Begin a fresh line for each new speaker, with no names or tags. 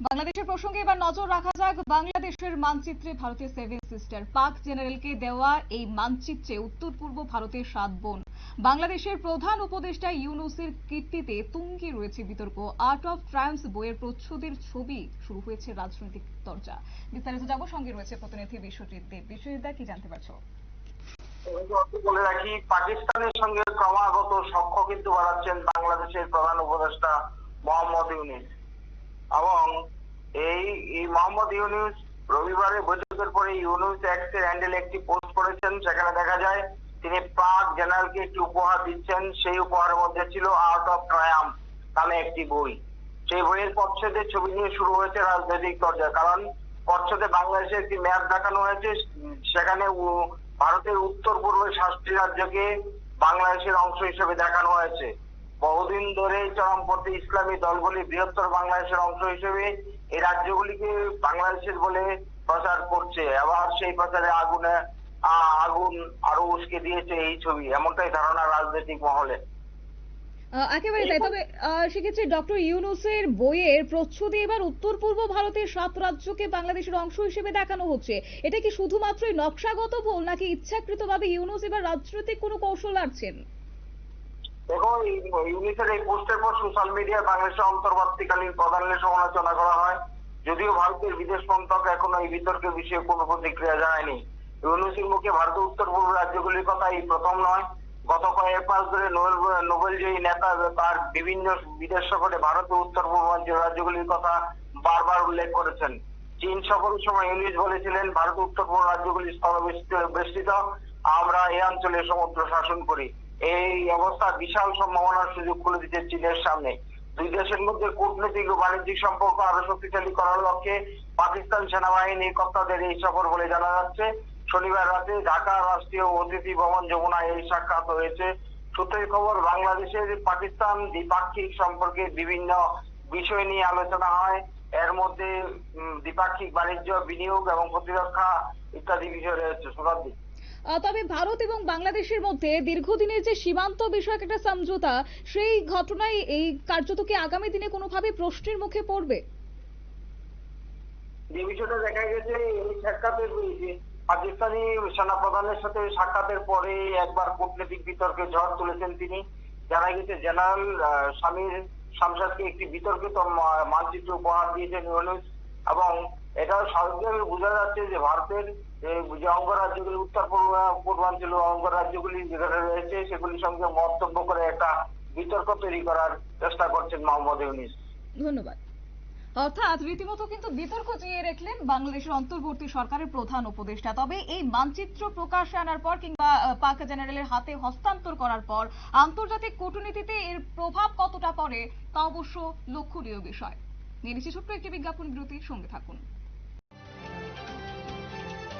বাংলাদেশের প্রসঙ্গে এবার নজর রাখা যাক বাংলাদেশের মানচিত্রে ভারতের সেভেন সিস্টার পাক জেনারেলকে দেওয়া এই মানচিত্রে উত্তর পূর্ব ভারতের সাত বোন। বাংলাদেশের প্রধান উপদেষ্টা ইউনুসের কীর্তিতে তুঙ্গে রয়েছে বিতর্ক। আর্ট অফ ট্রায়াম্পস বইয়ের প্রচ্ছদের ছবি শুরু হয়েছে রাজনৈতিক চর্চা বিস্তারিত যাব সঙ্গে রয়েছে প্রতিনিধি বিশ্বজিৎ দেব। বিশ্বজিৎ দা, কি জানতে পারছ?
বলে রাখি, পাকিস্তানের সঙ্গে ক্রমাগত সখ্য কিন্তু বাড়াচ্ছেন বাংলাদেশের প্রধান উপদেষ্টা মোহাম্মদ ইউনিস। এবং এই মোহাম্মদ ইউনুস রবিবারে বৈঠকের পরে ইউনুস এক্সের হ্যান্ডেলে একটি পোস্ট করেছেন। সেখানে দেখা যায় তিনি পাক জেনারেলকে একটি উপহার দিচ্ছেন। সেই উপহারের মধ্যে ছিল আর্ট অফ ট্রায়াম নামে একটি বই। সেই বইয়ের পচ্ছদের ছবি নিয়ে শুরু হয়েছে রাজনৈতিক চর্চা। কারণ পচ্ছদে বাংলাদেশে একটি ম্যাপ দেখানো হয়েছে। সেখানে ভারতের উত্তর পূর্বের সাতটি রাজ্যকে বাংলাদেশের অংশ হিসেবে দেখানো হয়েছে। বহুদিন ধরে চরমপন্থী ইসলামী দলগুলি বৃহত্তর বাংলাদেশের অংশ হিসেবে এই রাজ্যগুলিকে বাংলাদেশের বলে প্রচার করছে। আবার সেই প্রচারে আগুনে আগুন আরও উস্কে দিয়েছে এই ছবি। এমনটাই ধারণা রাজনৈতিক মহলে।
একেবারে তাই। তবে সেক্ষেত্রে ডক্টর ইউনুসের বইয়ের প্রচ্ছদে এবার উত্তর পূর্ব ভারতের সাত রাজ্যকে বাংলাদেশের অংশ হিসেবে দেখানো হচ্ছে। এটা কি শুধুমাত্রই নকশাগত ভুল নাকি ইচ্ছাকৃতভাবে ইউনুস এবার রাজনৈতিক কোনো কৌশল আনছেন
দেখো ইউনিসের এই পোস্টের পর সোশ্যাল মিডিয়ায় বাংলাদেশের অন্তর্বর্তীকালীন প্রধানের সমালোচনা করা হয়। যদিও ভারতের বিদেশ মন্ত্রক এখনও এই বিতর্কের বিষয়ে কোনো প্রতিক্রিয়া জানায়নি। ইউনুসের মুখে ভারতের উত্তর পূর্ব রাজ্যগুলির কথা এই প্রথম নয়। গত কয়েক মাস ধরে নোবেল নোবেলজয়ী নেতা তার বিভিন্ন বিদেশ সফরে ভারতের উত্তর পূর্বাঞ্চল রাজ্যগুলির কথা বারবার উল্লেখ করেছেন। চীন সফরের সময় ইউনিস বলেছিলেন ভারত উত্তর পূর্ব রাজ্যগুলি স্থলবেষ্টিত বেষ্টিত আমরা এই অঞ্চলে সমুদ্র শাসন করি। এই অবস্থা বিশাল সম্ভাবনার সুযোগ খুলে দিচ্ছে চীনের সামনে। দুই দেশের মধ্যে কূটনৈতিক ও বাণিজ্যিক সম্পর্ক আরও শক্তিশালী করার লক্ষ্যে পাকিস্তান সেনাবাহিনী কর্তাদের এই সফর বলে জানা যাচ্ছে। শনিবার রাতে ঢাকা রাষ্ট্রীয় অতিথি ভবন যমুনায় এই সাক্ষাৎ হয়েছে। সূত্রের খবর, বাংলাদেশের পাকিস্তান দ্বিপাক্ষিক সম্পর্কে বিভিন্ন বিষয় নিয়ে আলোচনা হয়। এর মধ্যে দ্বিপাক্ষিক বাণিজ্য, বিনিয়োগ এবং প্রতিরক্ষা ইত্যাদি বিষয় রয়েছে। শতাব্দী
তবে ভারত এবং বাংলাদেশের মধ্যে দীর্ঘদিনের যে সীমান্ত বিষয়ক একটা সমঝোতা, সেই ঘটনায় এই কার্যত কি আগামী দিনে কোনোভাবে প্রশ্নের মুখে পড়বে?
যে বিষয়টা দেখা গেছে, এই সাক্ষাতের পাকিস্তানি সেনাপ্রধানের সাথে সাক্ষাতের পরে একবার কূটনৈতিক বিতর্কে ঝড় তুলেছেন তিনি। জানা গেছে, জেনারেল স্বামীর শামসাদকে একটি বিতর্কিত মানচিত্র উপহার দিয়েছেন ইউনুস এবং এটাও সহজভাবে বোঝা যাচ্ছে যে ভারতের যে অঙ্গরাজ্যগুলি, উত্তর পূর্ব- পূর্বাঞ্চল অঙ্গরাজ্যগুলি যেখানে রয়েছে, সেগুলির সঙ্গে মন্তব্য করে একটা বিতর্ক তৈরি করার চেষ্টা করছেন মোহাম্মদ ইউনিস।
ধন্যবাদ। অর্থাৎ রীতিমতো কিন্তু বিতর্ক জিয়ে রাখলেন বাংলাদেশের অন্তর্বর্তী সরকারের প্রধান উপদেষ্টা। তবে এই মানচিত্র প্রকাশে আনার পর কিংবা পাক জেনারেলের হাতে হস্তান্তর করার পর আন্তর্জাতিক কূটনীতিতে এর প্রভাব কতটা পড়ে তা অবশ্য লক্ষণীয় বিষয়। নিয়ে নিচ্ছি ছোট্ট একটি বিজ্ঞাপন বিরতির সঙ্গে থাকুন।